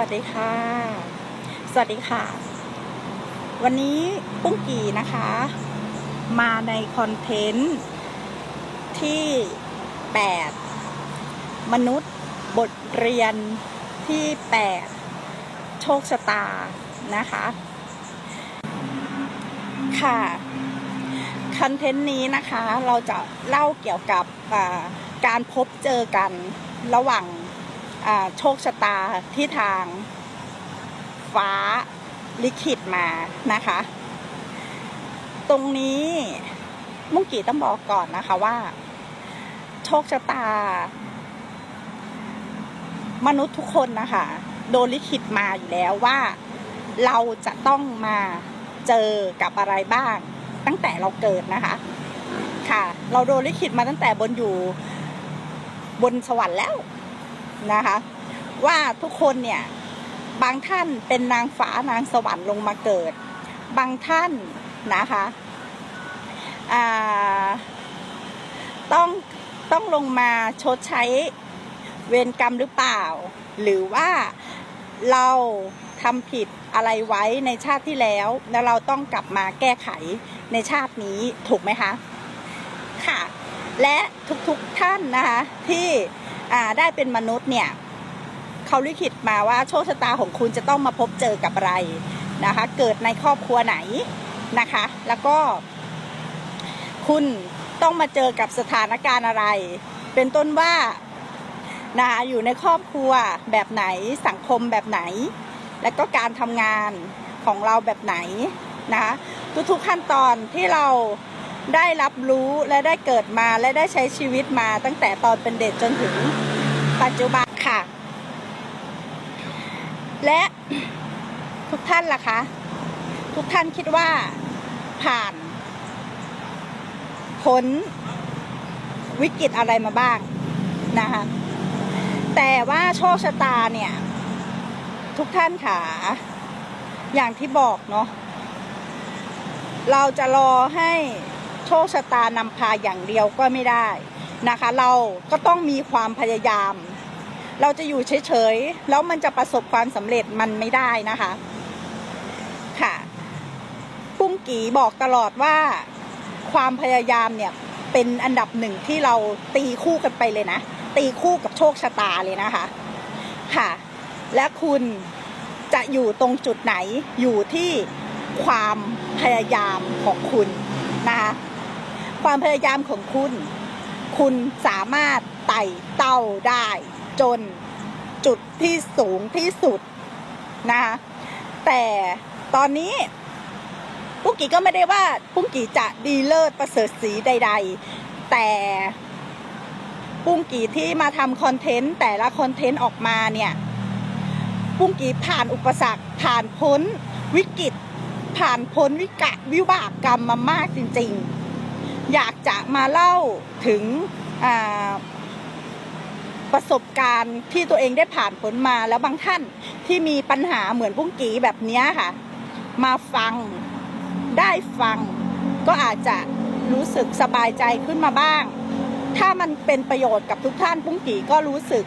วัสดีค่ะ สวัสดีค่ะ วันนี้ปุ้งกีนะคะ มาในคอนเทนต์ที่ 8 มนุษย์บทเรียนที่ 8 โชคชะตานะคะ ค่ะคอนเทนต์นี้นะคะเราจะเล่าเกี่ยวกับการพบเจอกันระหว่าง โชคชะตาที่ทางฟ้าลิขิตมานะคะ ตรงนี้มุงกีต้องบอกก่อนนะคะว่า โชคชะตา มนุษย์ทุกคนนะคะโดนลิขิตมาอยู่แล้วว่า เราจะต้องมาเจอกับอะไรบ้าง ตั้งแต่เราเกิดนะคะ ค่ะ เราโดนลิขิตมาตั้งแต่บนอยู่บนสวรรค์แล้ว นะคะ ว่าทุกคนเนี่ยบางท่านเป็นนางฟ้านางสวรรค์ลงมาเกิด บางท่านนะคะต้องต้องลงมาชดใช้เวรกรรมหรือเปล่า หรือว่าเราทำผิดอะไรไว้ในชาติที่แล้ว แล้วเราต้องกลับมาแก้ไขในชาตินี้ถูกไหมคะ ค่ะ และทุกๆทท่านนะคะที่ อ่าได้เป็นมนุษย์เนี่ยเขาลิขิตมาว่าโชคชะตาของคุณจะต้องมาพบเจอกับอะไรนะคะ เกิดในครอบครัวไหนนะคะ แล้วก็ คุณต้องมาเจอกับสถานการณ์อะไร เป็นต้นว่านะคะอยู่ในครอบครัวแบบไหนสังคมแบบไหน และก็การทำงานของเราแบบไหนนะคะทุกๆขั้นตอนที่เรา ได้รับรู้และได้เกิดมาและได้ใช้ชีวิตมาตั้งแต่ตอนเป็นเด็กจนถึงปัจจุบันค่ะ และทุกท่านล่ะคะ ทุกท่านคิดว่าผ่านพ้นวิกฤตอะไรมาบ้างนะคะแต่ว่าโชคชะตาเนี่ย ทุกท่านค่ะ อย่างที่บอกเนาะเราจะรอให้ โชคชะตานำพาอย่างเดียวก็ไม่ได้นะคะ เราก็ต้องมีความพยายาม เราจะอยู่เฉยๆ แล้วมันจะประสบความสำเร็จมันไม่ได้นะคะค่ะปุ้งกีบอกตลอดว่า ความพยายามเนี่ยเป็นอันดับหนึ่งที่เราตีคู่กันไปเลยนะ ตีคู่กับโชคชะตาเลยนะคะ ค่ะ และคุณจะอยู่ตรงจุดไหนอยู่ที่ความพยายามของคุณนะคะ ความพยายามของคุณ คุณสามารถไต่เต้าได้ จนจุดที่สูงที่สุดนะคะแต่ตอนนี้ปุ้งกี่ก็ไม่ได้ว่าปุ้งกี่จะดีเลิศประเสริฐสีใด ๆ แต่ปุ้งกี่ที่มาทำคอนเทนต์แต่ละคอนเทนต์ออกมาเนี่ยปุ้งกี่ผ่านอุปสรรคผ่านพ้นวิกฤตผ่านพ้นวิกะวิบากกรรมมามากจริง ๆ อยากจะมาเล่าถึงประสบการณ์ที่ตัวเองได้ผ่านพ้นมาแล้วบางท่านที่มีปัญหาเหมือนปุ้งกีแบบนี้ค่ะ มาฟังได้ฟัง ก็อาจจะรู้สึกสบายใจขึ้นมาบ้าง ถ้ามันเป็นประโยชน์กับทุกท่านปุ้งกีก็รู้สึก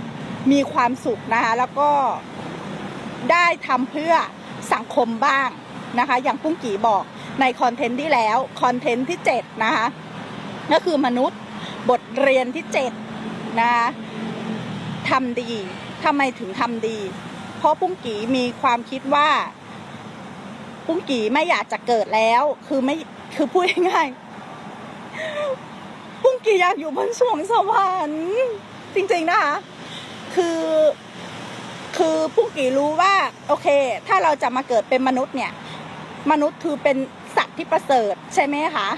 มีความสุขนะคะแล้วก็ได้ทำเพื่อสังคมบ้างนะคะ อย่างปุ้งกีบอกในคอนเทนต์ที่แล้ว คอนเทนต์ที่ 7 นะคะ ก็คือมนุษย์บทเรียนที่7นะคะทำดีทำไมถึงทำดี เพราะปุ้งกีมีความคิดว่า ปุ้งกีไม่อยากจะเกิดแล้ว คือไม่คือพูดง่ายๆปุ้งกีอยากอยู่บนสวงสวรรค์จริงๆนะคะคือคือปุ้งกีรู้ว่า โอเค ถ้าเราจะมาเกิดเป็นมนุษย์เนี่ย มนุษย์คือเป็นสัตว์ที่ประเสริฐใช่ไหมคะ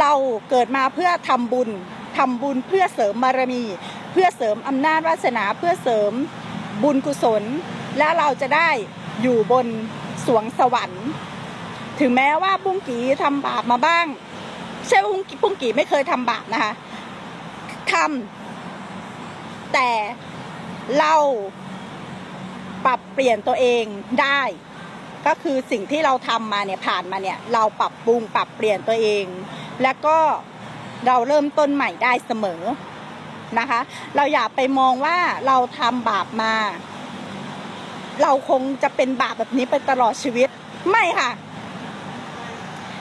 เราเกิดมาเพื่อทำบุญทำบุญเพื่อเสริมบารมี เพื่อเสริมอำนาจวาสนาเพื่อเสริมบุญกุศล และเราจะได้อยู่บนสวงสวรรค์ ถึงแม้ว่าปุ้งกีทำบาปมาบ้างใช่ว่าปุ้งกีปุ้งกีไม่เคยทำบาปนะคะทำแต่เราปรับเปลี่ยนตัวเองได้ ก็คือสิ่งที่เราทำมาเนี่ยผ่านมาเนี่ย เราปรับปรุงปรับเปลี่ยนตัวเอง แล้วก็เราเริ่มต้นใหม่ได้เสมอนะคะ เราอย่าไปมองว่าเราทำบาปมา เราคงจะเป็นบาปแบบนี้ไปตลอดชีวิต ไม่ค่ะ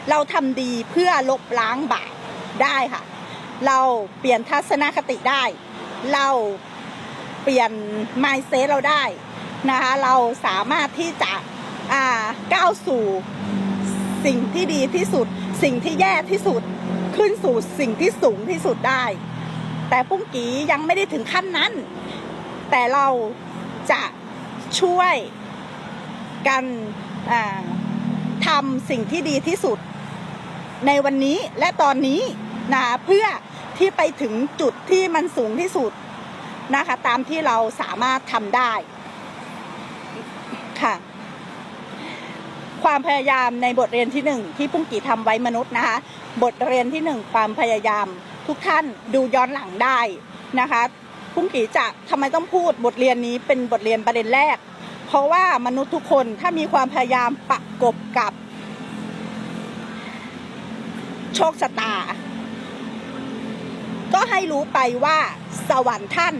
เราทำดีเพื่อลบล้างบาปได้ค่ะ เราเปลี่ยนทัศนคติได้ เราเปลี่ยน mindset เราได้นะคะ เราสามารถที่จะก้าวสู่ สิ่งที่ดีที่สุด สิ่งที่แย่ที่สุดขึ้นสู่สิ่งที่สูงที่สุดได้ แต่ปุ้งกียังไม่ได้ถึงขั้นนั้น แต่เราจะช่วยกันทำสิ่งที่ดีที่สุด ในวันนี้และตอนนี้นะเพื่อที่ไปถึงจุดที่มันสูงที่สุดนะคะ ตามที่เราสามารถทำได้ค่ะ ความพยายามในบทเรียนที่หนึ่งที่ปุ้งกีทำไว้มนุษย์นะคะ บทเรียนที่หนึ่งความพยายาม ทุกท่านดูย้อนหลังได้นะคะปุ้งกีจะทำไมต้องพูดบทเรียนนี้เป็นบทเรียนประเด็นแรก เพราะว่ามนุษย์ทุกคนถ้ามีความพยายามประกบกับ โชคชะตา ก็ให้รู้ไปว่าสวรรค์ท่าน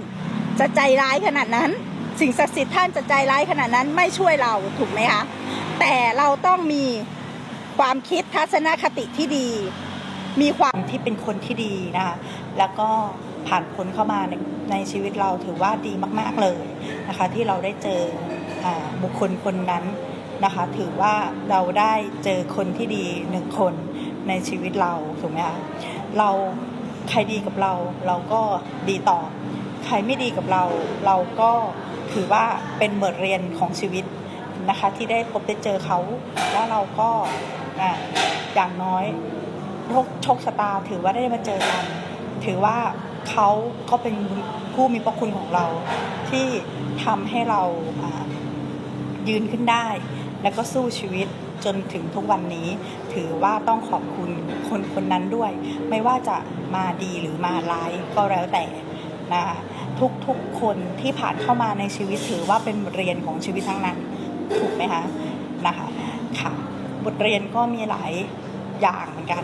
จะใจร้ายขนาดนั้น สิ่งศักดิ์สิทธิ์ท่านจะใจร้ายขนาดนั้นไม่ช่วยเราถูกไหมคะ แต่เราต้องมีความคิดทัศนคติที่ดี มีความที่เป็นคนที่ดีนะคะแล้วก็ผ่านพ้นเข้ามาในในชีวิตเราถือว่าดีมาก ๆเลยนะคะ ที่เราได้เจออบุคคลคนนั้นนะคะ ถือว่าเราได้เจอคนที่ดีหนึ่งคนในชีวิตเราถูกไหมคะเราใครดีกับเราเราก็ดีต่อ ใครไม่ดีกับเรา เราก็ถือว่าเป็นบทเรียนของชีวิต นะคะที่ได้พบได้เจอเขาแล้วเราก็อย่างน้อยโชคโชคชะตาถือว่าได้มาเจอกัน ถือว่าเขาก็เป็นผู้มีพระคุณของเรา ที่ทำให้เรายืนขึ้นได้ แล้วก็สู้ชีวิตจนถึงทุกวันนี้ ถือว่าต้องขอบคุณคนคนนั้นด้วย ไม่ว่าจะมาดีหรือมาร้ายก็แล้วแต่นะคะทุกทุกคนที่ผ่านเข้ามาในชีวิตถือว่าเป็นบทเรียนของชีวิตทั้งนั้น ถูกไหมคะนะคะค่ะบทเรียนก็มีหลายอย่างเหมือนกัน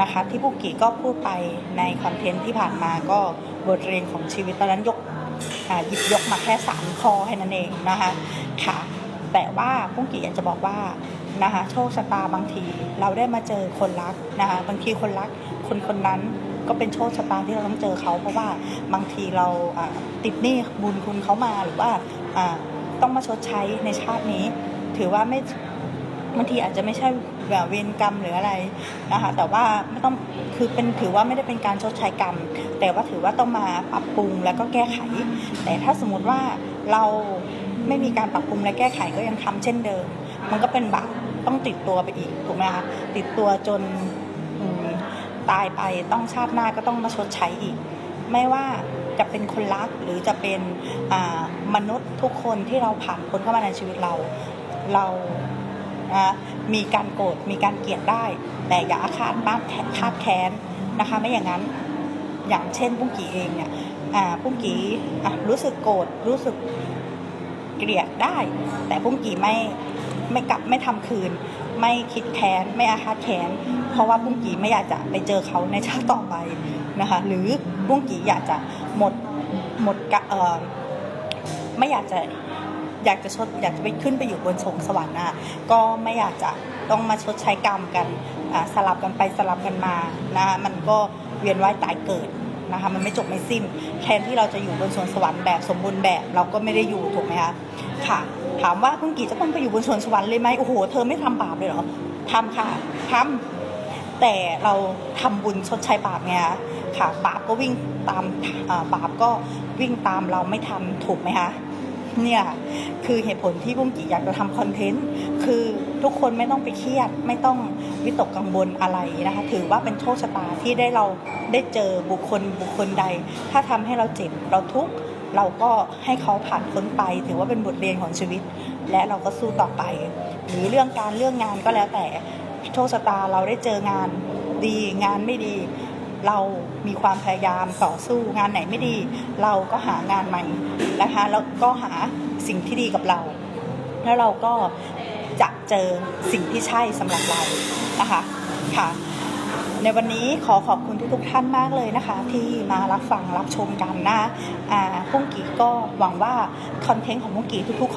นะคะที่ปุกกี้ก็พูดไปในคอนเทนต์ที่ผ่านมาก็บทเรียนของชีวิตตอนนั้นยกหยิบยกมาแค่สามข้อแค่นั้นเองนะคะค่ะแต่ว่าปุ้งกี้อยากจะบอกว่านะคะโชคชะตาบางทีเราได้มาเจอคนรักนะคะบางทีคนรักคนคนนั้นก็เป็นโชคชะตาที่เราต้องเจอเขาเพราะว่าบางทีเราติดหนี้บุญคุณเขามาหรือว่า ต้องมาชดใช้ในชาตินี้ ถือว่าไม่บางทีอาจจะไม่ใช่แบบเวรกรรมหรืออะไรนะคะแต่ว่าไม่ต้องคือเป็นถือว่าไม่ได้เป็นการชดใช้กรรม แต่ว่าถือว่าต้องมาปรับปรุงแล้วก็แก้ไข แต่ถ้าสมมติว่าเราไม่มีการปรับปรุงและแก้ไขก็ยังทำเช่นเดิม มันก็เป็นบาปต้องติดตัวไปอีกถูกไหมคะติดตัวจนตายไปต้องชาติหน้าก็ต้องมาชดใช้อีก ไม่ว่า จะเป็นคนรักหรือจะเป็นมนุษย์ทุกคนที่เราผ่านพ้นเข้ามาในชีวิตเรา เรานะมีการโกรธมีการเกลียดได้ แต่อย่าอาฆาตมากคาดแค้นนะคะ ไม่อย่างนั้นอย่างเช่นปุ้งกีเองเนี่ยอ่าปุ้งกีรู้สึกโกรธรู้สึกเกลียดได้ แต่ปุ้งกีไม่ไม่กลับไม่ทำคืน ไม่คิดแค้นไม่อาฆาตแค้นเพราะว่าปุ้งกีไม่อยากจะไปเจอเขาในชาติต่อไปนะคะ หรือปุ้งกีอยากจะ หมดหมดกะเออไม่อยากจะอยากจะชดอยากจะไปขึ้นไปอยู่บนสงสวรรค์นะก็ไม่อยากจะต้องมาชดใช้กรรมกันสลับกันไปสลับกันมานะคะมันก็เวียนว่ายตายเกิดนะคะมันไม่จบไม่สิ้นแทนที่เราจะอยู่บนสวงสวรรค์แบบสมบูรณ์แบบเราก็ไม่ได้อยู่ถูกไหมคะค่ะ ถามว่าคุณกี่จะต้องไปอยู่บนสวงสวรรค์เลยไหมโอ้โหเธอไม่ทำบาปเลยเหรอทำค่ะทำแต่เราทำบุญชดใช้บาปไงคะ ค่ะบาปก็วิ่งตามอ่าบาปก็วิ่งตามเราไม่ทันถูกไหมคะเนี่ยคือเหตุผลที่บุ้งกี่อยากจะทำคอนเทนต์คือทุกคนไม่ต้องไปเครียด ไม่ต้องวิตกกังวลอะไรนะคะ ถือว่าเป็นโชคชะตาที่ได้เราได้เจอบุคคลบุคคลใด ถ้าทำให้เราเจ็บเราทุกข์เราก็ให้เขาผ่านพ้นไป ถือว่าเป็นบทเรียนของชีวิต และเราก็สู้ต่อไป หรือเรื่องการเรื่องงานก็แล้วแต่โชคชะตาเราได้เจองานดีงานไม่ดี เรามีความพยายามต่อสู้งานไหนไม่ดี เราก็หางานใหม่นะคะแล้วก็หาสิ่งที่ดีกับเรา แล้วเราก็จะเจอสิ่งที่ใช่สำหรับเรานะคะค่ะในวันนี้ขอขอบคุณทุกๆท่านมากเลยนะคะ ที่มารับฟังรับชมกันนะอ่าพุ่งกีก็หวังว่าคอนเทนต์ของพุ่งกีทุกๆ